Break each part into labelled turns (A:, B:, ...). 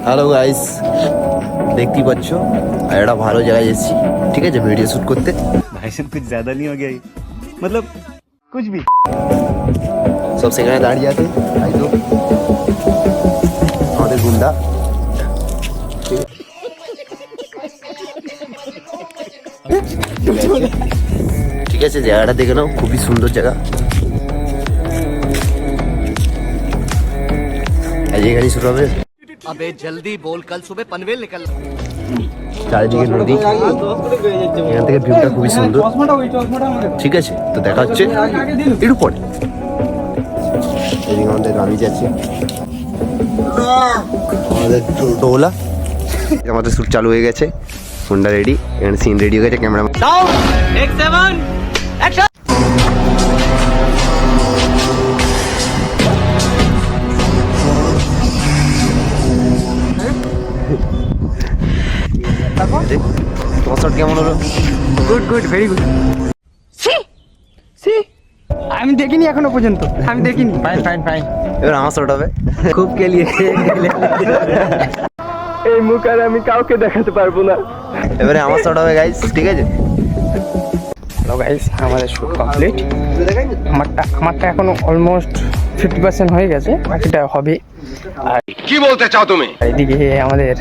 A: Hello guys देखती बच्चो एडा भालो जगह जैसी ठीक है जब वीडियो शूट करते
B: भाई सब कुछ ज़्यादा नहीं हो गया ही मतलब कुछ भी।
A: सबसे गए दाड़ जाते भाई दो और गुंडा ठीक है जगह देख लो खूब ही सुंदर जगह ये गाड़ी शुरू
C: हो আবে জলদি বল কাল সুবে পনভেল নিকল
A: চারিদিকে নদী এখান থেকে ভিউটা খুবই সুন্দর ঠিক আছে তো দেখা হচ্ছে একটু পরে এদিকে আমাদের নামি যাচ্ছে আমাদের টোলা আমাদের শ্যুট চালু হয়ে গেছে ফোনটা রেডি এখানে সিন রেডি হয়ে গেছে ক্যামেরা তোমার শট কেমন হলো?
D: Good good very good see see আমি দেখিনি এখনও পর্যন্ত। আমি দেখিনি। ফাইন ফাইন ফাইন
A: এবার আমার শট হবে।
D: খুব কেলিয়ে এই মুখ আর আমি কাউকে দেখাতে পারব না।
A: এবারে আমার শট হবে গাইস ঠিক আছে?
D: হ্যালো গাইস আমাদের শুট কমপ্লিট আমারটা আমারটা এখনও অলমোস্ট ফিফটি পার্সেন্ট হয়ে গেছে বাকিটা হবে। আর
E: কি বলতে চাও তুমি?
D: এদিকে আমাদের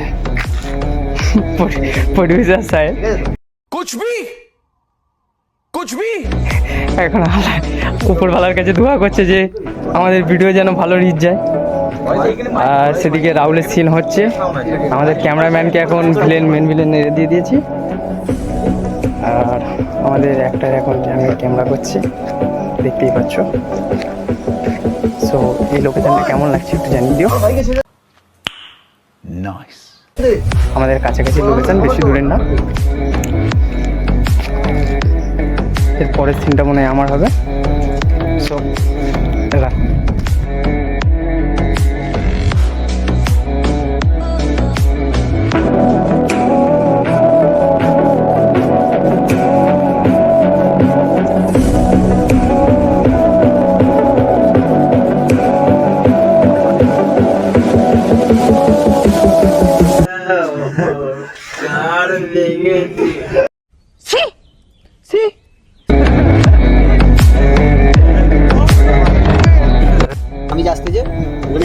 D: প্রডিউসার সাহেব
E: কুচবি কুচবি
D: এখন উপরওয়ালার কাছে দোয়া করছে যে আমাদের ভিডিও যেন ভালো রিচ যায়। আর সেদিকে রাহুলের সিন হচ্ছে। আমাদের ক্যামেরাম্যানকে এখন ভিলেন মেন ভিলেন দিয়ে দিয়েছি। আর আমাদের একটা এখন আমি ক্যামেরা করছি। দেখতেই পাচ্ছ। সো এই লোকেশনটা কেমন লাগছে একটু জানিয়ে দিও। নাইস আমাদের কাছাকাছি লোকেশন বেশি দূরের না। এর পরের সিনটা মনে হয় আমার হবে। সো রাখ।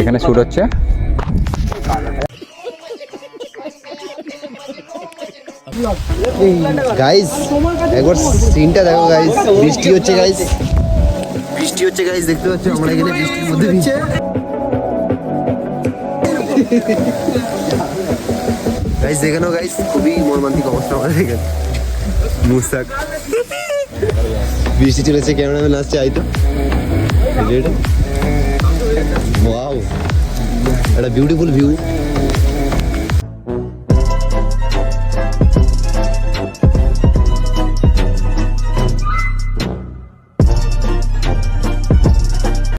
D: এখানে শুট হচ্ছে।
A: গাইস একবার সিনটা দেখো গাইস বৃষ্টি হচ্ছে গাইস বৃষ্টি হচ্ছে গাইস দেখতে পাচ্ছ আমরা এখানে বৃষ্টির মধ্যে ভিজছি গাইস দেখানো গাইস খুবই মর্মান্তিক অবস্থা আমাদের এখানে। মুস্তাক। বৃষ্টি চলেছে ক্যামেরাম্যান আসছে আইতো Wow! What a beautiful view.